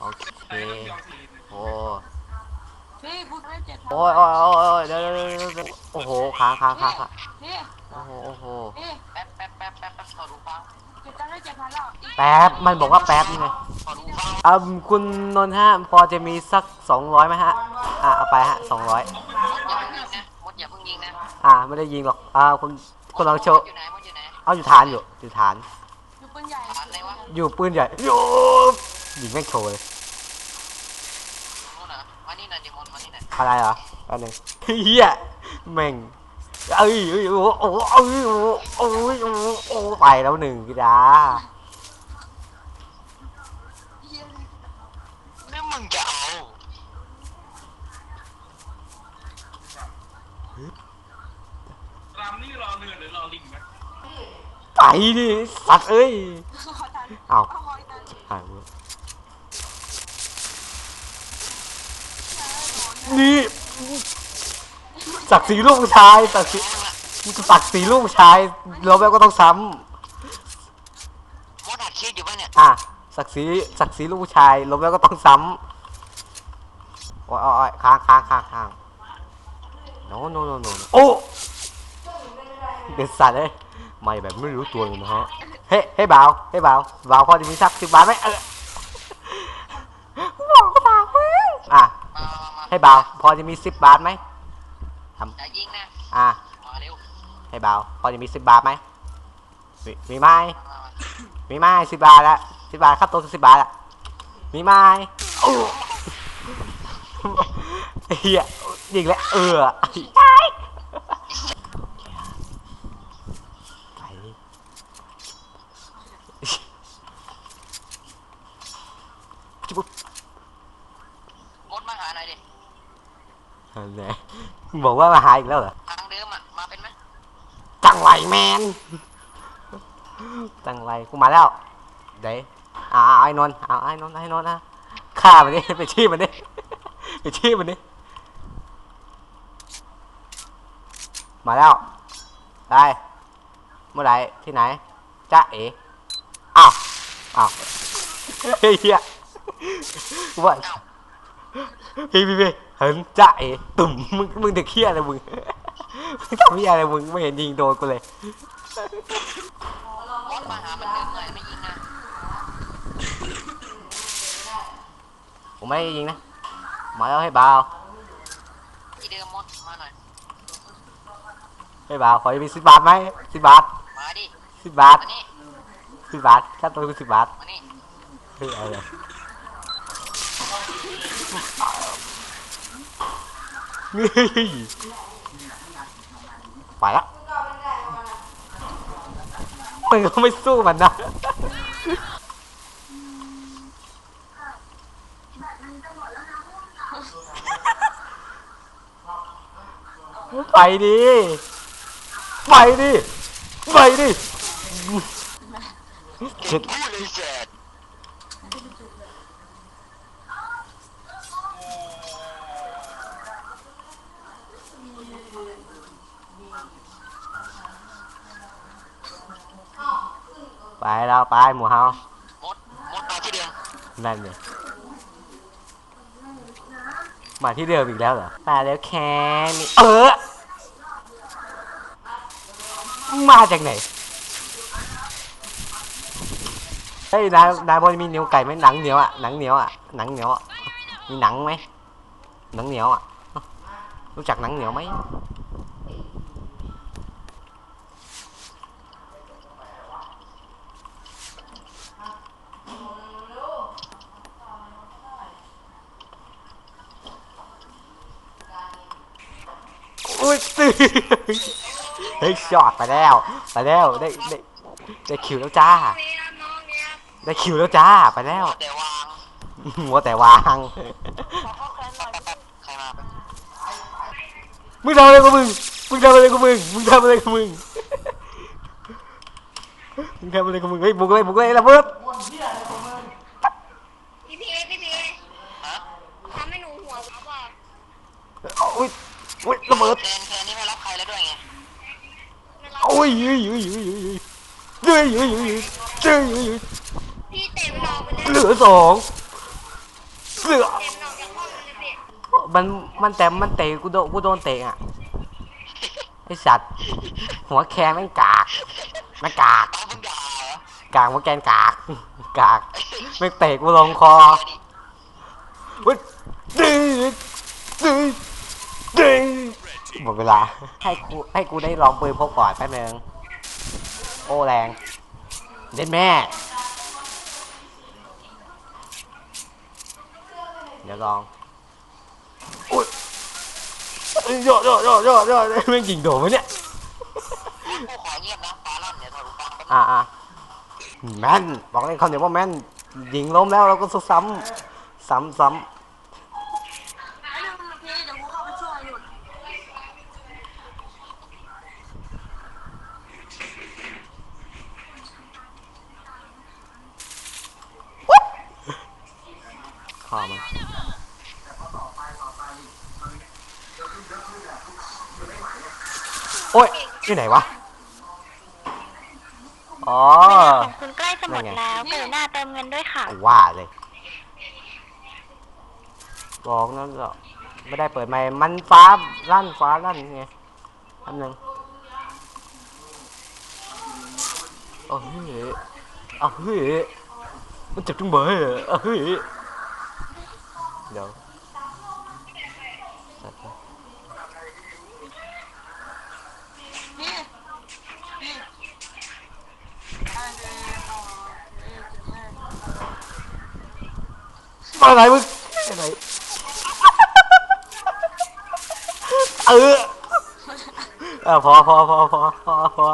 โอเคโอ้พี่พูดได้เจ็ดโอ้ยโอ้ยโอ้ยโอ้ยเดี๋ยวเดี๋ยวเดี๋ยวโอ้โหค้างค้างค้างค้าพี่โอ้โหโอ้โหพี่แป๊บแป๊บแป๊บแป๊บแป๊บขอดูฟังเจ็ดตันได้เจ็ดพันแล้วแป๊บมันบอกว่าแป๊บนี่ไงขอดูฟังอ่าคุณนนท์ฮะพอจะมีสักสองร้อยไหมฮะอะเอาไปฮะสองร้อยอย่าเพิ่งยิงนะมดอย่าเพิ่งยิงนะอ่าไม่ได้ยิงหรอกอ่าคุณคุณลองโชว์อยู่ไหนมดอยู่ไหนเอาอยู่ฐานอยู่อยู่ฐาน ใหญ่ฐานอะไรวะอยู่ปืนใหญ่โย่ยิงแม่งโชว์เลยนู่นเหรอมานี่หน่อยดิมดมานี่หน่อยอะไรเหรออันหนึ่งเฮียแม่งเอ้ยเอ้ยโอ้โอ้เอ้ยโอ้โอ้ยโอ้โอ้ไปแล้วหนึ่งกีดานี่มึงจะเอารำนี่รอเรือหรือรอลิงไหม ไปดิสัตว์เอ้ยขอตันเอ้าเอาขออีกตันหายเว้ยนี่ศักดิ์ศรีลูกผู้ชายศักดิ์ศรีศักดิ์ศรีลูกผู้ชายเราแบบก็ต้องซ้มดอัดคลิปอยู่ป่ะเนี่ยำอะศักดิ์ศรีศักดิ์ศรีลูกผู้ชายลบแล้วก็ต้องซ้ำโอ้ยโอ้ยโอ้ยค้างค้างค้างค้างโนโนโนโนโอ้เด็ดสัตว์เลย ไม่แบบไม่รู้ตัวเลยนะฮะ เฮ้เฮ้บ่าวเฮ้บ่าวบ่าวพอจะมีสักสิบบาทไหมเออบอกก็บอกมึงอะมามามาให้บ่าวพอจะมีสิบบาทไหมอย่ายิงนะอะมาเร็วให้บ่าวพอจะมีสิบบาทไหมมีมีไหมมามามีไหมสิบบาทละสิบบาทค่าตัวสิบบาทละมีไหมโอ้เฮียยิงแล้วเออไปจุ๊บ มดมาหาหน่อยดิ ไหนบอกว่ามาหาอีกแล้วเหรอทางเดิมอะ มาเป็นไหมจังไรแมนจังไรกูมาแล้วเดี๋ยวเอาเอาไอ้นนท์เอาไอ้นนท์ไอ้นนท์นะฆ่ามันดิไปชี้มันดิไปชี้มันดิมาแล้ว ได้ เมื่อไหร่ที่ไหนจ้าเอ๋อ้าวอ้าวเฮียว่าเอ้าพี่พี่พี่ เห็นจ้าเอ๋ตุ่มมึงมึงเด็กเฮียอะไรมึงมึงทำเฮียอะไรมึงไม่เห็นยิงโดนกูเลยมดมาหามันเดิมหน่อยไม่ยิงนะผมไม่ได้ยิงนะมาแล้วให้บาวที่เดิมมดมาหน่อยให้บาวขอจะมีสิบบาทไหมสิบบาทมาดิสิบบาทมานี่สิบบาทค่าตัวคือสิบบาทมานี่เฮ้ยเอาเล ยเฮ้ยไปละมึงก็ไม่สู้มันนะไปดิ ไปดิ ไปดิเจ็ดพูดเลยเสร็ ไปแล้วไปหมูเฮามดมดมาที่เดิมนั่นเนี่ยมาที่เดิมอีกแล้วเหรอมาแล้วแค่นี้เออมาจากไหนเฮ้ยนายนายพอจะมีเหนียวไก่ไหมหนังเหนียวอะหนังเหนียวอะหนังเหนียวอะมีหนังไหมหนังเหนียวอะรู้จักหนังเหนียวไหม อุ้ยตื่เฮ้ยช็อตไปแล้วไปแล้วได้ได้ได้คิวแล้วจ้า ได้คิวแล้วจ้าไปแล้ว แต่วางมัวแต่วางใครมามึงทำอะไรกับมึงมึงทำอะไรกับมึงมึงทำอะไรกับมึงมึงทำอะไรกับมึงเฮ้ยบุกเลยบุกเลยระเบิด พี่พีพี่พี ฮะ ทำให้หนูหัววับอะ อุ้ย อุ้ยระเบิดแทนแทนนี่ไม่รับใครแล้วด้วยไงไม่รับโอ้ยเฮ้ยเฮ้ยเฮ้ยเฮ้ยเฮ้ยเฮ้ยเฮ้ยเฮ้ยเฮ้ยเตะมันออกไปเลยเหลือสองเหลือเตะมันออกจากห้องมันเลยพี่มันมันแต่มันเตะกูโดนกูโดนเตะอะไอสัตว์หัวแคนแม่งกากแม่งกากเอามึงด่าเหรอกากหัวแกนกากกากแม่งเตะกูลงคอเว้ยดึงดึงดึง หมดเวลา ให้กูให้กูได้ลองปืนพกก่อนแป๊บนึง โอ้แรงเด็ดแม่ เดี๋ยวลองอุ้ยโยโยโยโยโยแม่งยิงโดนไหมเนี่ยกูขอเงียบนะฟ้าลั่นเดี๋ยวถอดหูฟังแป๊บอ่าอ่าแม่นบอกเลยคำเดียวว่าแม่นยิงล้มแล้วเราก็ซ้ำซ้ำซ้ไอ้เรื่องมันพี่เดี๋ยวกูเข้าไปช่วยหยุดำข้อมัน โอ้ยที่ไหนวะ อ๋อของคุณใกล้จะหมดแล้วกรุณาเติมเงินด้วยค่ะ ว่าเลย บอกนั่นหรอไม่ได้เปิดไมค์มันฟ้าลั่นฟ้าลั่นไงอันหนึ่งเอาเฮ้ยเอาเฮ้ยมันเจ็บจังเบยเอาเฮ้ยเดี๋ยวสัตว์ พี่พี่ไอ้เด็กต่อเด็กเด็ก อะไรมึงอะไรเออเออพอพอพอพอพอพอ